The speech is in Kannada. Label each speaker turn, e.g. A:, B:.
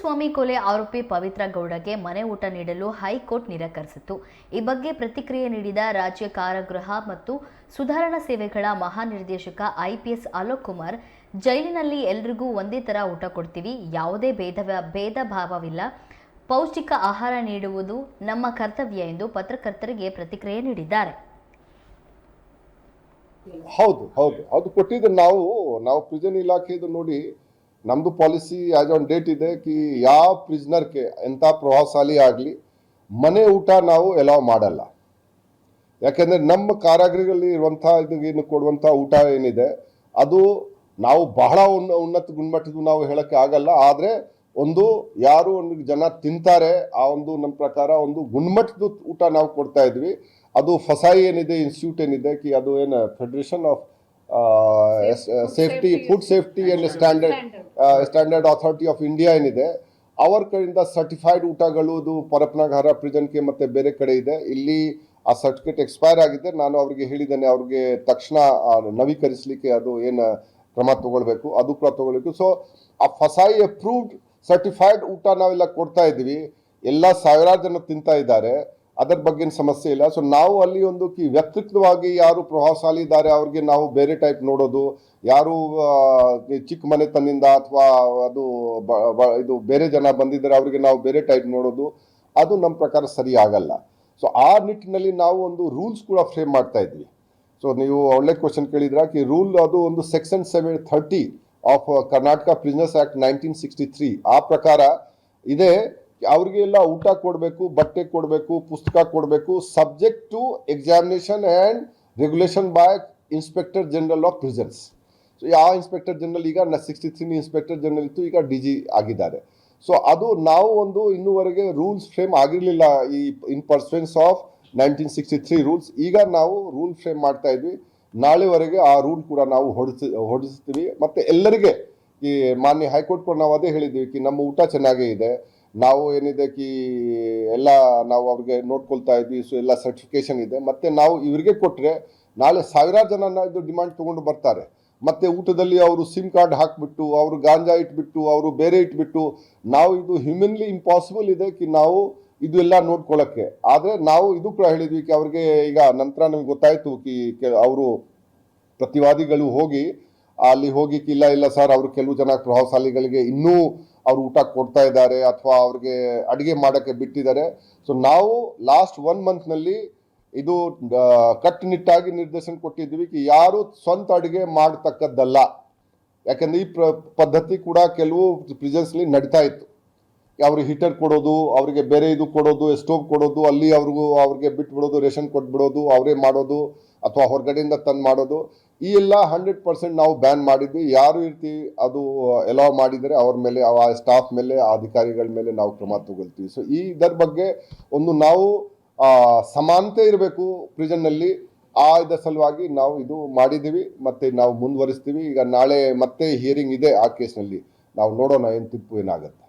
A: ಸ್ವಾಮಿ ಕೊಲೆ ಆರೋಪಿ ಪವಿತ್ರ ಗೌಡಗೆ ಮನೆ ಊಟ ನೀಡಲು ಹೈಕೋರ್ಟ್ ನಿರಾಕರಿಸಿತು ಈ ಬಗ್ಗೆ ಪ್ರತಿಕ್ರಿಯೆ ನೀಡಿದ ರಾಜ್ಯ ಕಾರಾಗೃಹ ಮತ್ತು ಸುಧಾರಣಾ ಸೇವೆಗಳ ಮಹಾನಿರ್ದೇಶಕ ಐಪಿಎಸ್ ಅಲೋಕ್ ಕುಮಾರ್, ಜೈಲಿನಲ್ಲಿ ಎಲ್ರಿಗೂ ಒಂದೇ ಥರ ಊಟ ಕೊಡ್ತೀವಿ, ಯಾವುದೇ ಭೇದ ಭೇದ ಭಾವವಿಲ್ಲ. ಪೌಷ್ಟಿಕ ಆಹಾರ ನೀಡುವುದು ನಮ್ಮ ಕರ್ತವ್ಯ ಎಂದು ಪತ್ರಕರ್ತರಿಗೆ ಪ್ರತಿಕ್ರಿಯೆ ನೀಡಿದ್ದಾರೆ.
B: ಹೌದು ಹೌದು. ಅದು ಕೊಟ್ಟಿದ್ದು ನಾವು ನಾವು ಪ್ರಿಜನ್ ಇಲಾಖೆದು ನೋಡಿ ನಮ್ದು ಪಾಲಿಸಿ ಆ್ಯಸ್ ಆನ್ ಡೇಟ್ ಇದೆ ಕಿ ಯಾವ ಪ್ರಿಸ್ನರ್ಗೆ ಎಂಥ ಪ್ರಭಾವಶಾಲಿ ಆಗಲಿ ಮನೆ ಊಟ ನಾವು ಎಲಾವ್ ಮಾಡಲ್ಲ. ಯಾಕೆಂದರೆ ನಮ್ಮ ಕಾರಾಗೃಹದಲ್ಲಿ ಇರುವಂಥ ಇದು ಏನು ಕೊಡುವಂಥ ಊಟ ಏನಿದೆ, ಅದು ನಾವು ಬಹಳ ಉನ್ನ, ಉನ್ನತ ಗುಣಮಟ್ಟದ್ದು ನಾವು ಹೇಳೋಕ್ಕೆ ಆಗಲ್ಲ. ಆದರೆ ಒಂದು ಯಾರು ಒಂದು ಜನ ತಿಂತಾರೆ, ಆ ಒಂದು ನಮ್ಮ ಪ್ರಕಾರ ಒಂದು ಗುಣಮಟ್ಟದ ಊಟ ನಾವು ಕೊಡ್ತಾ ಇದ್ವಿ. ಅದು ಫಸಾಯಿ ಏನಿದೆ, ಇನ್ಸ್ಟಿಟ್ಯೂಟ್ ಏನಿದೆ ಕಿ ಅದು ಏನು federation of safety food safety and standard standard authority of India ಏನಿದೆ ಅವರ ಕಡೆಯಿಂದ ಸರ್ಟಿಫೈಡ್ ಊಟಗಳು ಅದು ಪರಪ್ನಾಗಾರ ಪ್ರಿಸನ್ಗೆ ಮತ್ತೆ ಬೇರೆ ಕಡೆ ಇದೆ. ಇಲ್ಲಿ ಆ ಸರ್ಟಿಫಿಕೇಟ್ ಎಕ್ಸ್ಪೈರ್ ಆಗಿದೆ. ನಾನು ಅವ್ರಿಗೆ ಹೇಳಿದ್ದೇನೆ ಅವ್ರಿಗೆ ತಕ್ಷಣ ನವೀಕರಿಸಲಿಕ್ಕೆ ಅದು ಏನು ಕ್ರಮ ತಗೊಳ್ಬೇಕು ಅದು ಕೂಡ ತಗೊಳ್ಬೇಕು. ಸೊ ಆ ಫಸಾಯಿ ಅಪ್ರೂವ್ಡ್ ಸರ್ಟಿಫೈಡ್ ಊಟ ನಾವೆಲ್ಲ ಕೊಡ್ತಾ ಇದ್ದೀವಿ. ಎಲ್ಲ ಸಾವಿರಾರು ಜನ ತಿಂತಾ ಇದ್ದಾರೆ. ಅದರ ಬಗ್ಗೆ ಸಮಸ್ಯೆ ಇಲ್ಲ. ಸೊ ನಾವು ಅಲ್ಲಿ ಒಂದು ಕಿ, ವ್ಯಕ್ತಿತ್ವವಾಗಿ ಯಾರು ಪ್ರಭಾವಶಾಲಿ ಇದ್ದಾರೆ ಅವ್ರಿಗೆ ನಾವು ಬೇರೆ ಟೈಪ್ ನೋಡೋದು. ಯಾರು ಚಿಕ್ಕ ಮನೆತನದಿಂದ ಅಥವಾ ಅದು ಇದು ಬೇರೆ ಜನ ಬಂದಿದ್ದಾರೆ ಅವರಿಗೆ ನಾವು ಬೇರೆ ಟೈಪ್ ನೋಡೋದು. ಅದು ನಮ್ಮ ಪ್ರಕಾರ ಸರಿ ಆಗಲ್ಲ. ಸೊ ಆ ನಿಟ್ಟಿನಲ್ಲಿ ನಾವು ಒಂದು ರೂಲ್ಸ್ ಕೂಡ ಫ್ರೇಮ್ ಮಾಡ್ತಾ ಇದ್ವಿ. ಸೊ ನೀವು ಒಳ್ಳೆ ಕ್ವಶನ್ ಕೇಳಿದ್ರ ಕಿ ರೂಲ್ ಅದು ಒಂದು section seven thirty of Karnataka prisons act nineteen sixty three ಆ ಪ್ರಕಾರ ಇದೆ. ಅವ್ರಿಗೆಲ್ಲ ಊಟ ಕೊಡಬೇಕು, ಬಟ್ಟೆ ಕೊಡಬೇಕು, ಪುಸ್ತಕ ಕೊಡಬೇಕು subject to examination and regulation by inspector general of prisons so ಯಾವ ಇನ್ಸ್ಪೆಕ್ಟರ್ ಜನರಲ್ ಈಗ ಸಿಕ್ಸ್ಟಿ ತ್ರೀ ಇನ್ಸ್ಪೆಕ್ಟರ್ ಜನರಲ್ ಇತ್ತು ಈಗ ಡಿ ಜಿ ಆಗಿದ್ದಾರೆ. ಸೊ ಅದು ನಾವು ಒಂದು ಇನ್ನೂವರೆಗೆ ರೂಲ್ಸ್ ಫ್ರೇಮ್ ಆಗಿರಲಿಲ್ಲ ಈ in pursuance of nineteen sixty three rules ಈಗ ನಾವು ರೂಲ್ ಫ್ರೇಮ್ ಮಾಡ್ತಾ ಇದ್ವಿ. ನಾಳೆವರೆಗೆ ಆ ರೂಲ್ ಕೂಡ ನಾವು ಹೊಡಿಸಿ ಹೊಡಿಸ್ತೀವಿ ಮತ್ತೆ ಎಲ್ಲರಿಗೆ ಈ ಮಾನ್ಯ ಹೈಕೋರ್ಟ್ ಕೂಡ ನಾವು ಅದೇ ಹೇಳಿದ್ವಿ ಕಿ, ನಮ್ಮ ಊಟ ಚೆನ್ನಾಗೇ ಇದೆ. ನಾವು ಏನಿದೆ ಕಿ, ಎಲ್ಲ ನಾವು ಅವ್ರಿಗೆ ನೋಡ್ಕೊಳ್ತಾ ಇದ್ವಿ ಸೊ ಎಲ್ಲ ಸರ್ಟಿಫಿಕೇಶನ್ ಇದೆ. ಮತ್ತು ನಾವು ಇವರಿಗೆ ಕೊಟ್ಟರೆ ನಾಳೆ ಸಾವಿರಾರು ಜನ ಇದು ಡಿಮಾಂಡ್ ತೊಗೊಂಡು ಬರ್ತಾರೆ. ಮತ್ತು ಊಟದಲ್ಲಿ ಅವರು ಸಿಮ್ ಕಾರ್ಡ್ ಹಾಕಿಬಿಟ್ಟು, ಅವರು ಗಾಂಜಾ ಇಟ್ಬಿಟ್ಟು, ಅವರು ಬೇರೆ ಇಟ್ಬಿಟ್ಟು, ನಾವು ಇದು ಹ್ಯೂಮನ್ಲಿ ಇಂಪಾಸಿಬಲ್ ಇದೆ ಕಿ, ನಾವು ಇದು ಎಲ್ಲ ನೋಡ್ಕೊಳ್ಳೋಕ್ಕೆ ಆದರೆ ನಾವು ಇದು ಕೂಡ ಹೇಳಿದ್ವಿ ಕಿ, ಅವ್ರಿಗೆ ಈಗ ನಂತರ ನಮ್ಗೆ ಗೊತ್ತಾಯಿತು ಕಿ, ಅವರು ಪ್ರತಿವಾದಿಗಳು ಹೋಗಿ ಅಲ್ಲಿ ಹೋಗಿ ಇಲ್ಲ ಇಲ್ಲ ಸರ್, ಅವರು ಕೆಲವು ಜನ ಪ್ರಭಾವಶಾಲಿಗಳಿಗೆ ಇನ್ನೂ ಅವ್ರು ಊಟ ಕೊಡ್ತಾ ಇದ್ದಾರೆ ಅಥವಾ ಅವ್ರಿಗೆ ಅಡುಗೆ ಮಾಡೋಕ್ಕೆ ಬಿಟ್ಟಿದ್ದಾರೆ. ಸೊ ನಾವು ಲಾಸ್ಟ್ ಒನ್ ಮಂತ್ನಲ್ಲಿ ಇದು ಕಟ್ಟುನಿಟ್ಟಾಗಿ ನಿರ್ದೇಶನ ಕೊಟ್ಟಿದ್ದೀವಿ ಕಿ ಯಾರು ಸ್ವಂತ ಅಡುಗೆ ಮಾಡತಕ್ಕದ್ದಲ್ಲ. ಯಾಕಂದ್ರೆ ಈ ಪ್ರ, ಪದ್ಧತಿ ಕೂಡ ಕೆಲವು ಪ್ರಿಸನ್ಸ್ಲಿ ನಡೀತಾ ಇತ್ತು. ಅವ್ರಿಗೆ ಹೀಟರ್ ಕೊಡೋದು, ಅವರಿಗೆ ಬೇರೆ ಇದು ಕೊಡೋದು ಸ್ಟೋವ್ ಕೊಡೋದು, ಅಲ್ಲಿ ಅವ್ರಿಗೂ ಅವ್ರಿಗೆ ಬಿಟ್ಬಿಡೋದು, ರೇಷನ್ ಕೊಟ್ಬಿಡೋದು, ಅವರೇ ಮಾಡೋದು. ಅಥವಾ ಹೊರಗಡೆಯಿಂದ ತಂದು ಮಾಡೋದು, ಈ ಎಲ್ಲ ಹಂಡ್ರೆಡ್ ಪರ್ಸೆಂಟ್ ನಾವು ಬ್ಯಾನ್ ಮಾಡಿದ್ವಿ. ಯಾರು ರೀತಿ ಅದು ಎಲಾವ್ ಮಾಡಿದರೆ ಅವ್ರ ಮೇಲೆ, ಆ ಸ್ಟಾಫ್ ಮೇಲೆ, ಆ ಅಧಿಕಾರಿಗಳ ಮೇಲೆ ನಾವು ಕ್ರಮ ತಗೊಳ್ತೀವಿ. ಸೊ ಈ ಇದರ ಬಗ್ಗೆ ಒಂದು ನಾವು ಸಮಾನತೆ ಇರಬೇಕು ಪ್ರಿಸನ್ನಲ್ಲಿ ಆ ಇದರ ಸಲುವಾಗಿ ನಾವು ಇದು ಮಾಡಿದ್ದೀವಿ, ಮತ್ತು ನಾವು ಮುಂದುವರಿಸ್ತೀವಿ. ಈಗ ನಾಳೆ ಮತ್ತೆ ಹಿಯರಿಂಗ್ ಇದೆ ಆ ಕೇಸ್ನಲ್ಲಿ ನಾವು ನೋಡೋಣ ಏನು ತೀರ್ಪು ಏನಾಗುತ್ತೆ.